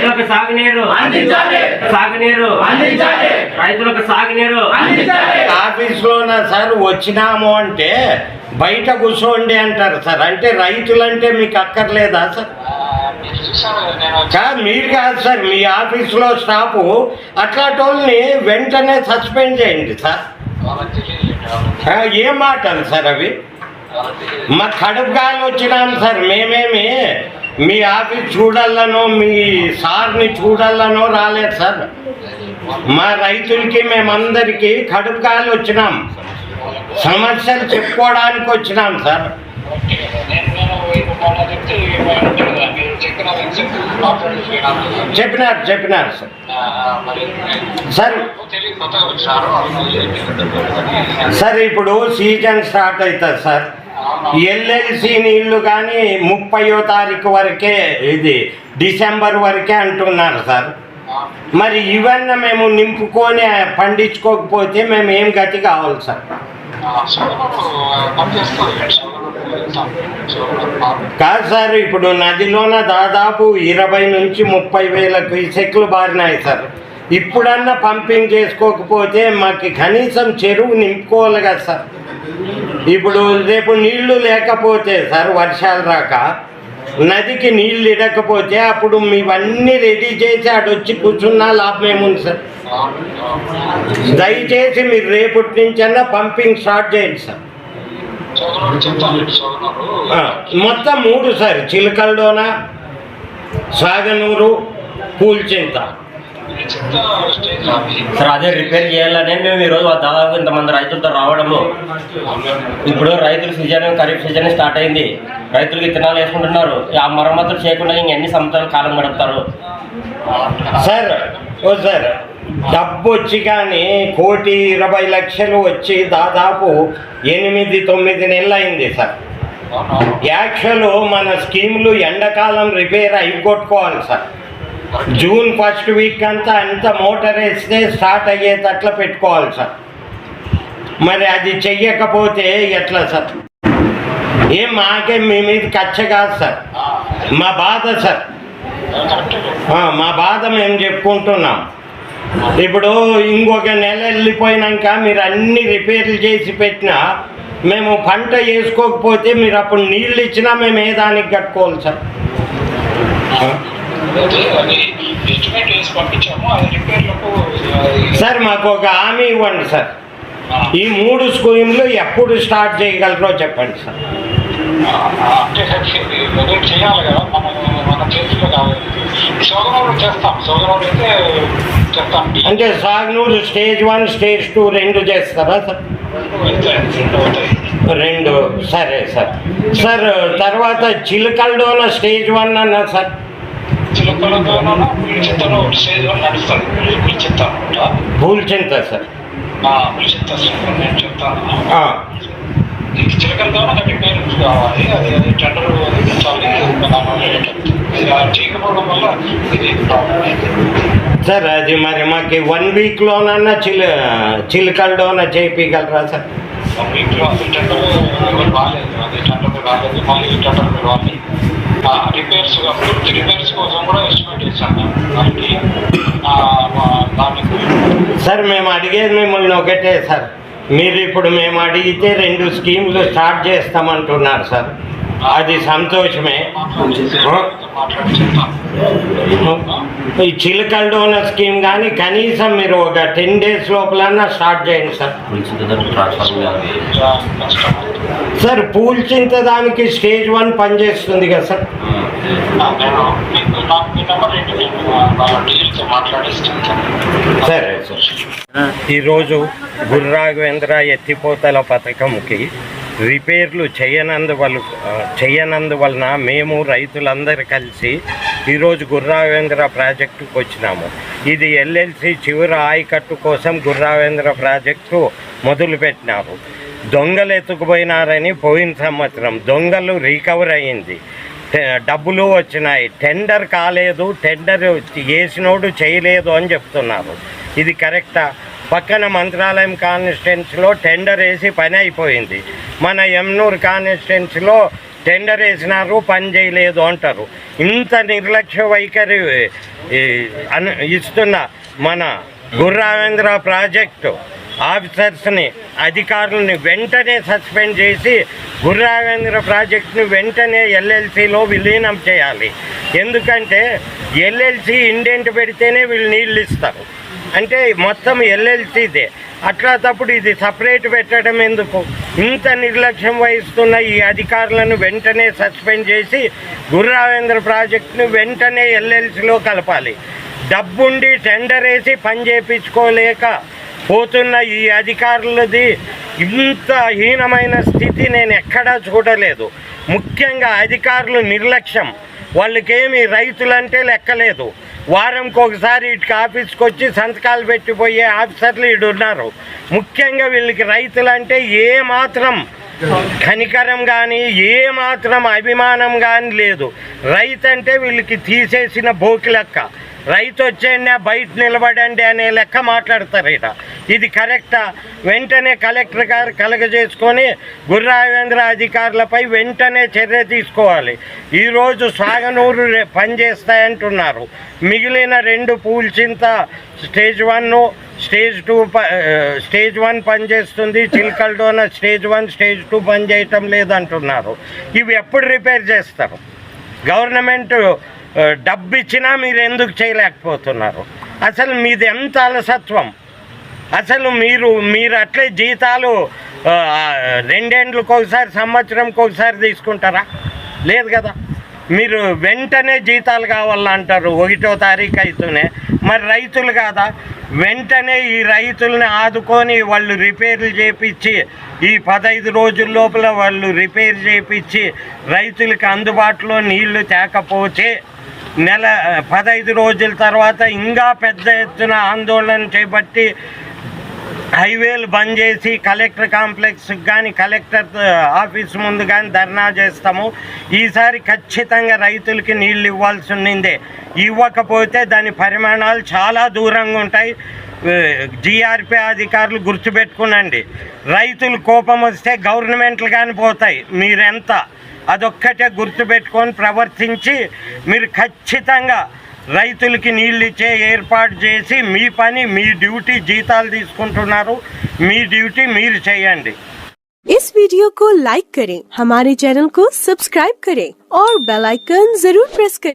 రైతులకు సాగునీరు. అందించాలి. సాగునీరు. అందించాలి. రైతులకు సాగునీరు. అందించాలి. ఆఫీస్లోన సార్ వచ్చినాము అంటే బయట కూర్చోండి అంటారు సార్. అంటే రైతులంటే మీకు అక్కర్లేదా సార్? కా మీరు కాదు సార్. మీ ఆఫీస్లో స్టాఫ్ అట్లాంటి వెంటనే సస్పెండ్ చేయండి సార్. ఏం మాటలు సార్ అవి? మా కడుపు గాలి వచ్చినాం సార్. మేమేమి మీ ఆఫీస్ చూడాలనో మీ సార్ని చూడాలనో రాలేదు సార్. మా రైతులకి మేమందరికీ కడుపు కాలు వచ్చినాం. సమస్యలు చెప్పుకోవడానికి వచ్చినాం సార్. చెప్పినారు చెప్పినారు సార్. సార్ సార్ ఇప్పుడు సీజన్ స్టార్ట్ అవుతుంది సార్. ఎల్ఎల్సి నీళ్ళు కానీ ముప్పయో తారీఖు వరకే ఇది డిసెంబర్ వరకే అంటున్నారు సార్. మరి ఇవన్నీ మేము నింపుకొని పండించుకోకపోతే మేము ఏం గతి కావాలి సార్? కాదు సార్ ఇప్పుడు నదిలోన దాదాపు ఇరవై నుంచి ముప్పై వేల క్యూసెక్లు బారినాయి సార్. ఇప్పుడన్నా పంపింగ్ చేసుకోకపోతే మాకు కనీసం చెరువు నింపుకోవాలి కదా సార్. ఇప్పుడు రేపు నీళ్ళు లేకపోతే సార్ వర్షాలు రాక నదికి నీళ్ళు ఇడకపోతే అప్పుడు మీవన్నీ రెడీ చేసి ఆడొచ్చి కూర్చున్నా లాభం ఏముంది సార్? దయచేసి మీరు రేపటి నుంచన్నా పంపింగ్ స్టార్ట్ చేయండి సార్. మొత్తం మూడు సార్ చిలకల్లోన సాగనూరు పూల్చింత. సార్ అదే రిపేర్ చేయాలనే మేము ఈరోజు దాదాపు ఇంతమంది రైతులతో రావడము. ఇప్పుడు రైతుల సీజన్ ఖరీఫ్ సీజన్ స్టార్ట్ అయింది. రైతులు విత్తనాలు వేసుకుంటున్నారు. ఆ మరమ్మతులు చేయకుండా ఇంక ఎన్ని సంవత్సరాలు కాలం గడుపుతారు? సార్ ఓ సార్ డబ్బు వచ్చి కానీ కోటి ఇరవై లక్షలు వచ్చి దాదాపు ఎనిమిది తొమ్మిది నెలలు అయింది సార్. యాక్చువల్ మన స్కీములు ఎండాకాలం రిపేర్ అయిపోట్టుకోవాలి సార్. జూన్ ఫస్ట్ వీక్ అంతా అంత మోటార్ వేస్తే స్టార్ట్ అయ్యేటట్లా పెట్టుకోవాలి సార్. మరి అది చెయ్యకపోతే ఎట్లా సార్? ఏం మాకేం మీ మీద కచ్చ కాదు సార్. మా బాధ సార్. మా బాధ మేము చెప్పుకుంటున్నాం. ఇప్పుడు ఇంకొక నెల వెళ్ళిపోయినాక మీరు అన్ని రిపేర్లు చేసి పెట్టినా మేము పంట వేసుకోకపోతే మీరు అప్పుడు నీళ్ళు ఇచ్చినా మేము ఏ దానికి కట్టుకోవాలి సార్? సార్ మాకు ఒక హామీ ఇవ్వండి సార్. ఈ మూడు స్కీమ్లు ఎప్పుడు స్టార్ట్ చేయగలరో చెప్పండి సార్. అంటే వెయిట్ చేయాలి కదా మనం మన చేతిలో కావాలి. సోదరులు చేస్తాం సోదరులు అయితే చేస్తాం. అంటే Sagnuru stage one stage two రెండు చేస్తారా సార్? రెండు సరే సార్. సార్ తర్వాత చిలకల్లోన స్టేజ్ వన్ అన్నా సార్. చిలుకలతోనూ పులిచింతలో స్టేజ్ వన్ నడుస్తుంది పులిచింత అనమాట భూల్చింత సార్. పులిచింత సూపర్ నేను చెప్తాను ఆ, ఈ చిలకలతో ఒకటి పేరు కావాలి అది అది టెండర్ ఇది చేయకపోవడం వల్ల ఇది ప్రాబ్లం అయింది సార్ అది మరి మాకు వన్ వీక్లోనన్నా చిల చిలకల్లోన చేయించగలరా సార్? వన్ వీక్లో అది టెండర్ రాలేదు. అది టెండర్ రాలేదు. మళ్ళీ టెండర్ రావాలి రిపేర్స్ పూర్తి రిపేర్స్ కోసం కూడా ఎస్టిమేట్ చేశాను దానికి సార్ మేము అడిగేది మిమ్మల్ని ఒకటే సార్. మీరు ఇప్పుడు మేము అడిగితే రెండు స్కీమ్లు స్టార్ట్ చేస్తామంటున్నారు సార్. అది సంతోషమే. ఈ చిలకల్డోన స్కీమ్ కానీ కనీసం మీరు ఒక టెన్ డేస్ లోపలన్నా స్టార్ట్ చేయండి సార్. సార్ పూల్చింత దానికి స్టేజ్ వన్ పనిచేస్తుంది కదా సార్. సరే సార్. ఈరోజు గుర్రాఘవేంద్ర ఎత్తిపోతల పథకంకి రిపేర్లు చేయనందువల్ల చేయనందువలన మేము రైతులందరూ కలిసి ఈరోజు గుర్రావేంద్ర ప్రాజెక్టుకు వచ్చినాము. ఇది ఎల్ఎల్సి చివరి ఆయకట్టు కోసం గుర్రావేంద్ర ప్రాజెక్టు మొదలుపెట్టినారు. దొంగలు ఎత్తుకుపోయినారని పోయిన సంవత్సరం దొంగలు రికవర్ అయ్యింది. టె- డబ్బులు వచ్చినాయి. టెండర్ కాలేదు. టెండర్ వేసినోడు చేయలేదు అని చెప్తున్నారు. ఇది కరెక్టా? పక్కన మంత్రాలయం కాన్స్టిట్యున్సీలో టెండర్ వేసి పని అయిపోయింది. మన ఎమ్నూరు కాన్స్టిట్యున్సీలో టెండర్ వేసినారు పని చేయలేదు అంటారు. ఇంత నిర్లక్ష్య వైఖరి ఇస్తున్న మన గుర్రావేంద్ర ప్రాజెక్టు ఆఫీసర్స్ని అధికారులను వెంటనే సస్పెండ్ చేసి గుర్రావేంద్ర ప్రాజెక్టును వెంటనే ఎల్ఎల్సిలో విలీనం చేయాలి. ఎందుకంటే ఎల్ఎల్సి ఇండెంట్ పెడితేనే వీళ్ళు నీళ్ళు ఇస్తారు. అంటే మొత్తం ఎల్ఎల్సిదే. అట్లా తప్పుడు ఇది సపరేట్ పెట్టడం ఎందుకు? ఇంత నిర్లక్ష్యం వహిస్తున్న ఈ అధికారులను వెంటనే సస్పెండ్ చేసి గుర్రావేంద్ర ప్రాజెక్టును వెంటనే ఎల్ఎల్సిలో కలపాలి. డబ్బుండి టెండర్ వేసి పని చేయించుకోలేక పోతున్న ఈ అధికారులది ఇంత హీనమైన స్థితి నేను ఎక్కడా చూడలేదు. ముఖ్యంగా అధికారులు నిర్లక్ష్యం. వాళ్ళకేమి రైతులంటే లెక్కలేదు. వారంకి ఒకసారి ఇటుకి ఆఫీస్కి వచ్చి సంతకాలు పెట్టిపోయే ఆఫీసర్లు ఇటు ఉన్నారు ముఖ్యంగా వీళ్ళకి రైతులంటే ఏ మాత్రం కనికరం కానీ ఏ మాత్రం అభిమానం కానీ లేదు. రైతు అంటే వీళ్ళకి తీసేసిన బోకి లెక్క రైతు వచ్చేయండి బయట నిలబడండి అనే లెక్క మాట్లాడతారు ఇట ఇది కరెక్టా? వెంటనే కలెక్టర్ గారు కలగజేసుకొని గుర్రావేంద్ర అధికారులపై వెంటనే చర్య తీసుకోవాలి. ఈరోజు సాగనూరు పనిచేస్తాయంటున్నారు మిగిలిన రెండు Pulchinta stage one stage two ప- స్టేజ్ వన్ పనిచేస్తుంది Chilkaldona stage one stage two పనిచేయటం లేదంటున్నారు. ఇవి ఎప్పుడు రిపేర్ చేస్తారు? గవర్నమెంట్ డబ్బు ఇచ్చినా మీరు ఎందుకు చేయలేకపోతున్నారు? అసలు మీది ఎంత అలసత్వం? అసలు మీరు మీరు అట్లే జీతాలు రెండేండ్లకు ఒకసారి సంవత్సరంకి ఒకసారి తీసుకుంటారా? లేదు కదా. మీరు వెంటనే జీతాలు కావాలంటారు ఒకటో తారీఖు అయితేనే. మరి రైతులు కాదా? వెంటనే ఈ రైతుల్ని ఆదుకొని వాళ్ళు రిపేర్లు చేపించి ఈ పదహైదు రోజుల లోపల వాళ్ళు రిపేర్ చేపించి రైతులకి అందుబాటులో నీళ్ళు తేకపోతే నెల పదహైదు రోజుల తర్వాత ఇంకా పెద్ద ఎత్తున ఆందోళన చేపట్టి హైవేలు బంద్ చేసి కలెక్టర్ కాంప్లెక్స్ కానీ కలెక్టర్ ఆఫీస్ ముందు కానీ ధర్నా చేస్తాము. ఈసారి ఖచ్చితంగా రైతులకి నీళ్ళు ఇవ్వాల్సి ఉండిందే ఇవ్వకపోతే దాని పరిమాణాలు చాలా దూరంగా ఉంటాయి. జిఆర్పి అధికారులు గుర్తుపెట్టుకునండి. రైతులు కోపం వస్తే గవర్నమెంట్లు కానీ పోతాయి. మీరెంత అదొక్కటే గుర్తుపెట్టుకొని ప్రవర్తించి మీరు ఖచ్చితంగా రైతులకి నీళ్ళు ఇచ్చే ఏర్పాటు చేసి మీ పని మీ డ్యూటీ జీతాలు తీసుకుంటున్నారు మీ డ్యూటీ మీరు చేయండి इस वीडियो को लाइक करें हमारे चैनल को सब्सक्राइब करें और बेल आइकन जरूर प्रेस करें